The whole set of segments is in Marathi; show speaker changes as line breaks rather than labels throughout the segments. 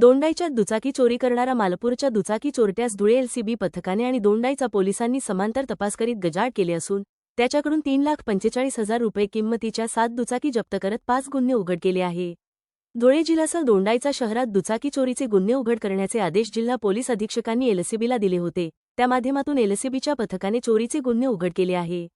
दोंडाईच्या दुचाकी चोरी करणारा मालपूरच्या दुचाकी चोरट्यास धुळे एलसीबी पथकाने आणि दोंडाईचा पोलिसांनी समांतर तपास करीत गजाळ केले असून त्याच्याकडून तीन लाख पंचेचाळीस हजार रुपये किंमतीच्या सात दुचाकी जप्त करत पाच गुन्हे उघड केले आहे. धुळे जिल्ह्यासह दोंडाईचा शहरात दुचाकी चोरीचे गुन्हे उघड करण्याचे आदेश जिल्हा पोलीस अधीक्षकांनी एलसीबीला दिले होते. त्या माध्यमातून एलसीबीच्या पथकाने चोरीचे गुन्हे उघड केले आहे.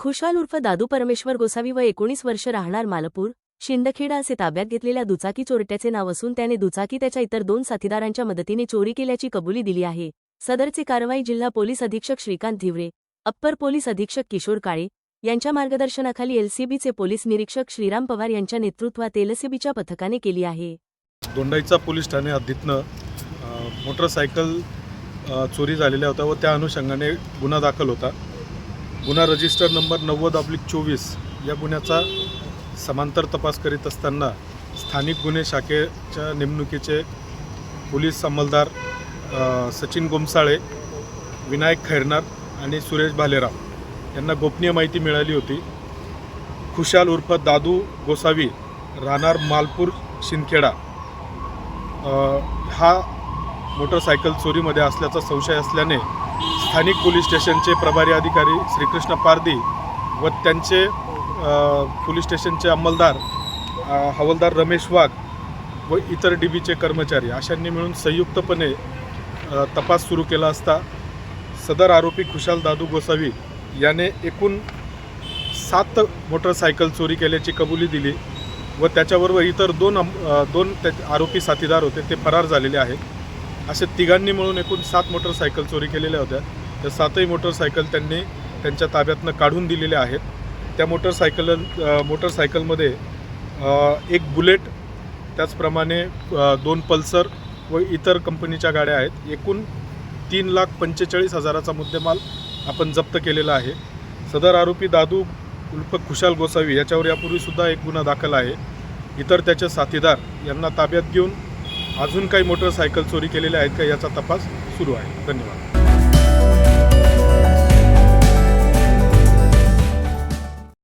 खुशाल उर्फ दादू परमेश्वर गोसावी व एकोणीस वर्ष राहणार मालपूर शिंदखेडा असे ताब्यात घेतलेल्या दुचाकी चोरट्याचे नाव असून त्याने दुचाकी त्याच्या इतर दोन साथीदारांच्या मदतीने चोरी केल्याची कबुली दिली आहे. सदरची कारवाई जिल्हा पोलीस अधीक्षक श्रीकांत धिवरे अप्पर पोलीस अधीक्षक किशोर काळे यांच्या मार्गदर्शनाखाली एलसीबीचे पोलीस निरीक्षक श्रीराम पवार यांच्या नेतृत्वात एलसीबीच्या पथकाने केली आहे.
दोंडाईचा पोलीस ठाणे हद्दीतनं मोटरसायकल चोरी झालेल्या होत्या व त्या अनुषंगाने गुन्हा दाखल होता. गुन्हा रजिस्टर नंबर नव्वद ऑब्लिक चोवीस या गुन्ह्याचा समांतर तपास करीत असताना स्थानिक गुन्हे शाखेच्या नेमणुकीचे पोलीस अंमलदार सचिन गोमसाळे विनायक खैरनार आणि सुरेश भालेराव यांना गोपनीय माहिती मिळाली होती. खुशाल उर्फ दादू गोसावी राहणार मालपूर शिंदखेडा. हा मोटरसायकल चोरीमध्ये असल्याचा संशय असल्याने स्थानिक पोलीस स्टेशनचे प्रभारी अधिकारी श्रीकृष्ण पारदी व त्यांचे पोलीस स्टेशनचे अंमलदार हवालदार रमेश वाघ व इतर डी बीचे कर्मचारी अशांनी मिळून संयुक्तपणे तपास सुरू केला असता सदर आरोपी खुशाल दादू गोसावी याने एकूण सात मोटरसायकल चोरी केल्याची कबुली दिली व त्याच्याबरोबर इतर दोन दोन त्या आरोपी साथीदार होते ते फरार झालेले आहेत. असे तिघांनी मिळून एकूण सात मोटरसायकल चोरी केलेल्या होत्या. त्या सातही मोटरसायकल त्यांनी त्यांच्या ताब्यातनं काढून दिलेल्या आहेत. त्या मोटरसायकल मोटरसायकलमध्ये एक बुलेट त्याचप्रमाणे दोन पल्सर व इतर कंपनीच्या गाड्या आहेत. एकूण तीन लाख पंचेचाळीस हजाराचा मुद्देमाल आपण जप्त केलेला आहे. सदर आरोपी दादू उल्फ खुशाल गोसावी याच्यावर यापूर्वीसुद्धा एक गुन्हा दाखल आहे. इतर त्याचे साथीदार यांना ताब्यात घेऊन अजून काही मोटरसायकल चोरी केलेल्या आहेत का याचा तपास सुरू आहे. धन्यवाद.